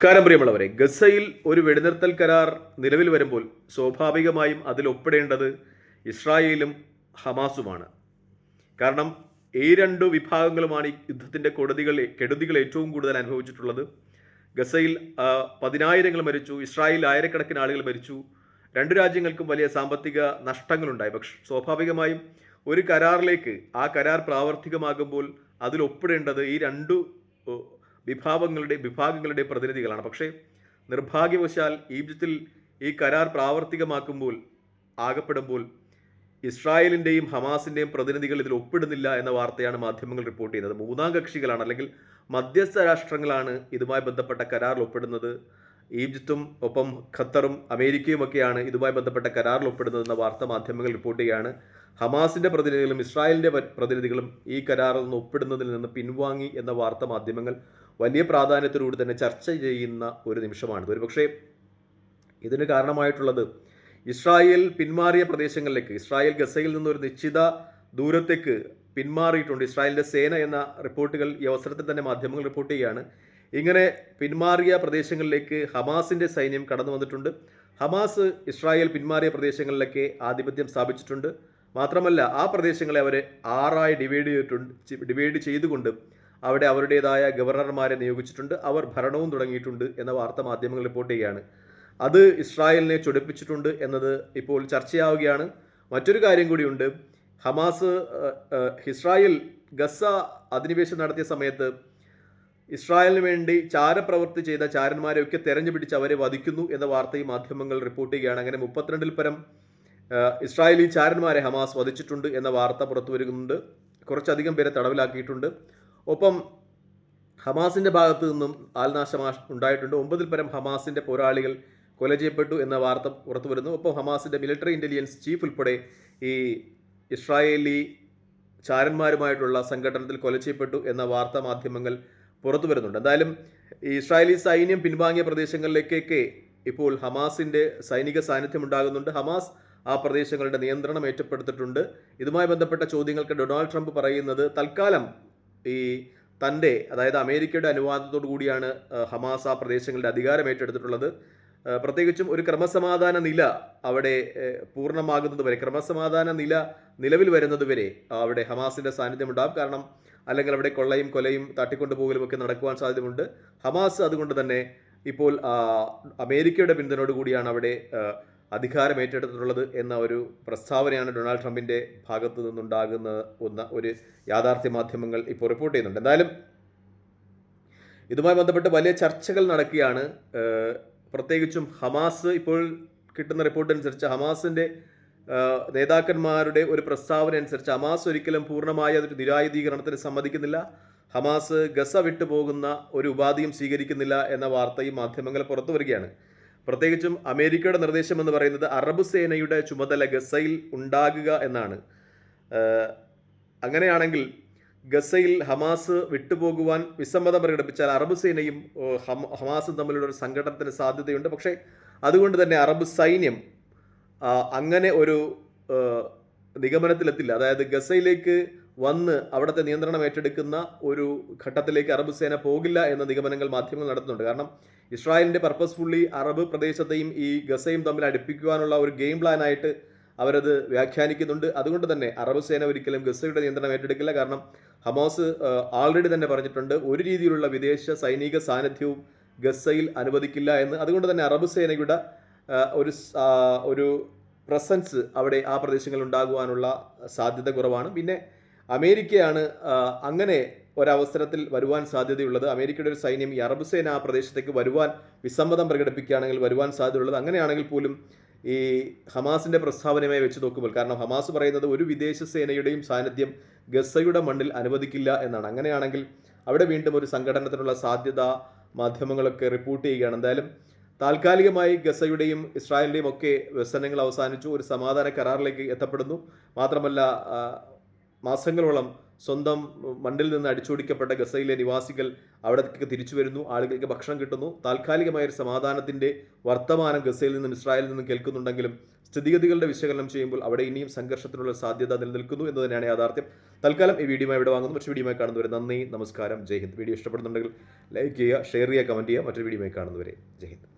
കാരം പ്രിയമുള്ളവരെ ഗസയിൽ ഒരു വെടിനിർത്തൽ കരാർ നിലവിൽ വരുമ്പോൾ സ്വാഭാവികമായും അതിൽ ഒപ്പിടേണ്ടത് ഇസ്രായേലും ഹമാസുമാണ്. കാരണം ഈ രണ്ടു വിഭാഗങ്ങളുമാണ് ഈ യുദ്ധത്തിന്റെ കൊടുതികൾ കെടുതികൾ ഏറ്റവും കൂടുതൽ അനുഭവിച്ചിട്ടുള്ളത്. ഗസയിൽ പതിനായിരങ്ങൾ മരിച്ചു ഇസ്രായേൽ ആയിരക്കണക്കിന് ആളുകൾ മരിച്ചു. രണ്ടു രാജ്യങ്ങൾക്കും വലിയ സാമ്പത്തിക നഷ്ടങ്ങളുണ്ടായി. പക്ഷെ സ്വാഭാവികമായും ഒരു കരാറിലേക്ക് ആ കരാർ പ്രാവർത്തികമാകുമ്പോൾ അതിൽ ഒപ്പിടേണ്ടത് ഈ രണ്ടു വിഭാഗങ്ങളുടെ വിഭാഗങ്ങളുടെ പ്രതിനിധികളാണ്. പക്ഷേ നിർഭാഗ്യവശാൽ ഈജിപ്തിൽ ഈ കരാർ പ്രാവർത്തികമാക്കുമ്പോൾ ആകപ്പെടുമ്പോൾ ഇസ്രായേലിന്റെയും ഹമാസിന്റെയും പ്രതിനിധികൾ ഇതിൽ ഒപ്പിടുന്നില്ല എന്ന വാർത്തയാണ് മാധ്യമങ്ങൾ റിപ്പോർട്ട് ചെയ്യുന്നത്. മൂന്നാം കക്ഷികളാണ് അല്ലെങ്കിൽ മധ്യസ്ഥ രാഷ്ട്രങ്ങളാണ് ഇതുമായി ബന്ധപ്പെട്ട കരാറിൽ ഒപ്പിടുന്നത്. ഈജിപ്തും ഒപ്പം ഖത്തറും അമേരിക്കയും ഒക്കെയാണ് ഇതുമായി ബന്ധപ്പെട്ട കരാറിൽ ഒപ്പിടുന്നതെന്ന വാർത്ത മാധ്യമങ്ങൾ റിപ്പോർട്ട് ചെയ്യുകയാണ്. ഹമാസിന്റെ പ്രതിനിധികളും ഇസ്രായേലിന്റെ പ്രതിനിധികളും ഈ കരാറിൽ നിന്ന് ഒപ്പിടുന്നതിൽ നിന്ന് പിൻവാങ്ങി എന്ന വാർത്ത മാധ്യമങ്ങൾ വലിയ പ്രാധാന്യത്തോടുകൂടി തന്നെ ചർച്ച ചെയ്യുന്ന ഒരു നിമിഷമാണിത്. ഒരുപക്ഷേ ഇതിന് കാരണമായിട്ടുള്ളത് ഇസ്രായേൽ പിന്മാറിയ പ്രദേശങ്ങളിലേക്ക് ഇസ്രായേൽ ഗസയിൽ നിന്നൊരു നിശ്ചിത ദൂരത്തേക്ക് പിന്മാറിയിട്ടുണ്ട്. ഇസ്രായേലിന്റെ സേന എന്ന റിപ്പോർട്ടുകൾ ഈ അവസരത്തിൽ തന്നെ മാധ്യമങ്ങൾ റിപ്പോർട്ട് ചെയ്യുകയാണ്. ഇങ്ങനെ പിന്മാറിയ പ്രദേശങ്ങളിലേക്ക് ഹമാസിന്റെ സൈന്യം കടന്നു വന്നിട്ടുണ്ട്. ഹമാസ് ഇസ്രായേൽ പിന്മാറിയ പ്രദേശങ്ങളിലൊക്കെ ആധിപത്യം സ്ഥാപിച്ചിട്ടുണ്ട്. മാത്രമല്ല ആ പ്രദേശങ്ങളെ അവർ ആറായി ഡിവൈഡ് ചെയ്തിട്ടുണ്ട് ഡിവൈഡ് ചെയ്തുകൊണ്ട് അവിടെ അവരുടേതായ ഗവർണർമാരെ നിയോഗിച്ചിട്ടുണ്ട്. അവർ ഭരണവും തുടങ്ങിയിട്ടുണ്ട് എന്ന വാർത്ത മാധ്യമങ്ങൾ റിപ്പോർട്ട് ചെയ്യുകയാണ്. അത് ഇസ്രായേലിനെ ചൊടിപ്പിച്ചിട്ടുണ്ട് എന്നത് ഇപ്പോൾ ചർച്ചയാവുകയാണ്. മറ്റൊരു കാര്യം കൂടിയുണ്ട് ഹമാസ് ഇസ്രായേൽ ഗസ അധിനിവേശം നടത്തിയ സമയത്ത് ഇസ്രായേലിന് വേണ്ടി ചാരപ്രവൃത്തി ചെയ്ത ചാരന്മാരെ ഒക്കെ തെരഞ്ഞു പിടിച്ച് അവരെ വധിക്കുന്നു എന്ന വാർത്തയും മാധ്യമങ്ങൾ റിപ്പോർട്ട് ചെയ്യുകയാണ്. അങ്ങനെ മുപ്പത്തിരണ്ടിൽ പരം ഇസ്രായേലി ചാരന്മാരെ ഹമാസ് വധിച്ചിട്ടുണ്ട് എന്ന വാർത്ത പുറത്തു വരുന്നുണ്ട്. കുറച്ചധികം പേരെ തടവിലാക്കിയിട്ടുണ്ട്. ഒപ്പം ഹമാസിന്റെ ഭാഗത്തു നിന്നും ആൾനാശം ആ- ഉണ്ടായിട്ടുണ്ട്. ഒമ്പതിൽ പരം ഹമാസിന്റെ പോരാളികൾ കൊല ചെയ്യപ്പെട്ടു എന്ന വാർത്ത പുറത്തു വരുന്നു. ഒപ്പം ഹമാസിന്റെ മിലിറ്ററി ഇന്റലിജൻസ് ചീഫ് ഉൾപ്പെടെ ഈ ഇസ്രായേലി ചാരന്മാരുമായിട്ടുള്ള സംഘടനത്തിൽ കൊല ചെയ്യപ്പെട്ടു എന്ന വാർത്താ മാധ്യമങ്ങൾ പുറത്തു വരുന്നുണ്ട്. എന്തായാലും ഈ ഇസ്രായേലി സൈന്യം പിൻവാങ്ങിയ പ്രദേശങ്ങളിലേക്കൊക്കെ ഇപ്പോൾ ഹമാസിന്റെ സൈനിക സാന്നിധ്യം ഉണ്ടാകുന്നുണ്ട്. ഹമാസ് ആ പ്രദേശങ്ങളുടെ നിയന്ത്രണം ഏറ്റെടുത്തിട്ടുണ്ട് ഇതുമായി ബന്ധപ്പെട്ട ചോദ്യങ്ങൾക്ക് ഡൊണാൾഡ് ട്രംപ് പറയുന്നത് തൽക്കാലം ഈ തന്റെ അതായത് അമേരിക്കയുടെ അനുവാദത്തോടു കൂടിയാണ് ഹമാസ ആ പ്രദേശങ്ങളുടെ അധികാരം ഏറ്റെടുത്തിട്ടുള്ളത്. പ്രത്യേകിച്ചും ഒരു ക്രമസമാധാന നില അവിടെ പൂർണമാകുന്നത് വരെ ക്രമസമാധാന നില നിലവിൽ വരുന്നത് വരെ അവിടെ ഹമാസിന്റെ സാന്നിധ്യം ഉണ്ടാകും കാരണം അല്ലെങ്കിൽ അവിടെ കൊള്ളയും കൊലയും തട്ടിക്കൊണ്ടുപോകലും ഒക്കെ നടക്കുവാൻ സാധ്യതയുണ്ട്. ഹമാസ് അതുകൊണ്ട് തന്നെ ഇപ്പോൾ അമേരിക്കയുടെ പിന്തുണയോടുകൂടിയാണ് അവിടെ അധികാരം ഏറ്റെടുത്തിട്ടുള്ളത് എന്ന ഒരു പ്രസ്താവനയാണ് ഡൊണാൾഡ് ട്രംപിന്റെ ഭാഗത്തു നിന്നുണ്ടാകുന്ന ഒന്ന് ഒരു യാഥാർത്ഥ്യ മാധ്യമങ്ങൾ ഇപ്പോൾ റിപ്പോർട്ട് ചെയ്യുന്നുണ്ട്. എന്തായാലും ഇതുമായി ബന്ധപ്പെട്ട് വലിയ ചർച്ചകൾ നടക്കുകയാണ്. പ്രത്യേകിച്ചും ഹമാസ് ഇപ്പോൾ കിട്ടുന്ന റിപ്പോർട്ട് അനുസരിച്ച് ഹമാസിന്റെ നേതാക്കന്മാരുടെ ഒരു പ്രസ്താവന അനുസരിച്ച് ഹമാസ് ഒരിക്കലും പൂർണമായ ഒരു നിരായുധീകരണത്തിന് സമ്മതിക്കുന്നില്ല. ഹമാസ് ഗസ വിട്ടുപോകുന്ന ഒരു ഉപാധിയും സ്വീകരിക്കുന്നില്ല എന്ന വാർത്തയും മാധ്യമങ്ങൾ പുറത്തു വരികയാണ്. പ്രത്യേകിച്ചും അമേരിക്കയുടെ നിർദ്ദേശം എന്ന് പറയുന്നത് അറബ് സേനയുടെ ചുമതല ഗസയിൽ ഉണ്ടാകുക എന്നാണ്. അങ്ങനെയാണെങ്കിൽ ഗസയിൽ ഹമാസ് വിട്ടുപോകുവാൻ വിസമ്മതം പ്രകടിപ്പിച്ചാൽ അറബ് സേനയും ഹമ- ഹമാസും തമ്മിലുള്ള ഒരു സംഘടനത്തിന് സാധ്യതയുണ്ട്. പക്ഷേ അതുകൊണ്ട് തന്നെ അറബ് സൈന്യം അങ്ങനെ ഒരു നിഗമനത്തിലെത്തില്ല. അതായത് ഗസയിലേക്ക് വന്ന് അവിടുത്തെ നിയന്ത്രണം ഏറ്റെടുക്കുന്ന ഒരു ഘട്ടത്തിലേക്ക് അറബ് സേന പോകില്ല എന്ന നിഗമനങ്ങൾ മാധ്യമങ്ങൾ നടത്തുന്നുണ്ട്. കാരണം ഇസ്രായേലിന്റെ പർപ്പസ്ഫുള്ളി അറബ് പ്രദേശത്തെയും ഈ ഗസയും തമ്മിൽ അടുപ്പിക്കുവാനുള്ള ഒരു ഗെയിം പ്ലാനായിട്ട് അവരത് വ്യാഖ്യാനിക്കുന്നുണ്ട്. അതുകൊണ്ട് തന്നെ അറബ് സേന ഒരിക്കലും ഗസയുടെ നിയന്ത്രണം ഏറ്റെടുക്കില്ല. കാരണം ഹമാസ് ആൾറെഡി തന്നെ പറഞ്ഞിട്ടുണ്ട് ഒരു രീതിയിലുള്ള വിദേശ സൈനിക സാന്നിധ്യവും ഗസയിൽ അനുവദിക്കില്ല എന്ന്. അതുകൊണ്ട് തന്നെ അറബ് സേനയുടെ ഒരു ഒരു പ്രസൻസ് അവിടെ ആ പ്രദേശങ്ങളിൽ ഉണ്ടാകുവാനുള്ള സാധ്യത കുറവാണ്. പിന്നെ അമേരിക്കയാണ് അങ്ങനെ ഒരവസരത്തിൽ വരുവാൻ സാധ്യതയുള്ളത്. അമേരിക്കയുടെ ഒരു സൈന്യം ഈ അറബ് സേന ആ പ്രദേശത്തേക്ക് വരുവാൻ വിസമ്മതം പ്രകടിപ്പിക്കുകയാണെങ്കിൽ വരുവാൻ സാധ്യതയുള്ളത് അങ്ങനെയാണെങ്കിൽ പോലും ഈ ഹമാസിന്റെ പ്രസ്താവനയുമായി വെച്ച് നോക്കുമ്പോൾ കാരണം ഹമാസ് പറയുന്നത് ഒരു വിദേശ സേനയുടെയും സാന്നിധ്യം ഗസയുടെ മണ്ണിൽ അനുവദിക്കില്ല എന്നാണ്. അങ്ങനെയാണെങ്കിൽ അവിടെ വീണ്ടും ഒരു സംഘടനത്തിനുള്ള സാധ്യത മാധ്യമങ്ങളൊക്കെ റിപ്പോർട്ട് ചെയ്യുകയാണ്. എന്തായാലും താൽക്കാലികമായി ഗസയുടെയും ഇസ്രായേലിന്റെയും ഒക്കെ വ്യസനങ്ങൾ അവസാനിച്ചു. ഒരു സമാധാന കരാറിലേക്ക് എത്തപ്പെടുന്നു. മാത്രമല്ല മാസങ്ങളോളം സ്വന്തം മണ്ണിൽ നിന്ന് അടിച്ചോടിക്കപ്പെട്ട ഗസയിലെ നിവാസികൾ അവിടേക്ക് തിരിച്ചു വരുന്നു. ആളുകൾക്ക് ഭക്ഷണം കിട്ടുന്നു. താൽക്കാലികമായ ഒരു സമാധാനത്തിന്റെ വർത്തമാനം ഗസയിൽ നിന്നും ഇസ്രായേലിൽ നിന്നും കേൾക്കുന്നുണ്ടെങ്കിലും സ്ഥിതിഗതികളുടെ വിശകലനം ചെയ്യുമ്പോൾ അവിടെ ഇനിയും സംഘർഷത്തിനുള്ള സാധ്യത നിലനിൽക്കുന്നു എന്ന് തന്നെയാണ് യാഥാർത്ഥ്യം. തൽക്കാലം ഈ വീഡിയോ ഇവിടെ വാങ്ങുന്നു. മറ്റൊരു വീഡിയോ കാണുന്നവരെ നന്ദി. നമസ്കാരം. ജയ് ഹിന്ദ്. വീഡിയോ ഇഷ്ടപ്പെടുന്നുണ്ടെങ്കിൽ ലൈക്ക് ചെയ്യുക ഷെയർ ചെയ്യുക കമന്റ് ചെയ്യുക. മറ്റൊരു വീഡിയോ കാണുന്നവരെ ജയ് ഹിന്ദ്.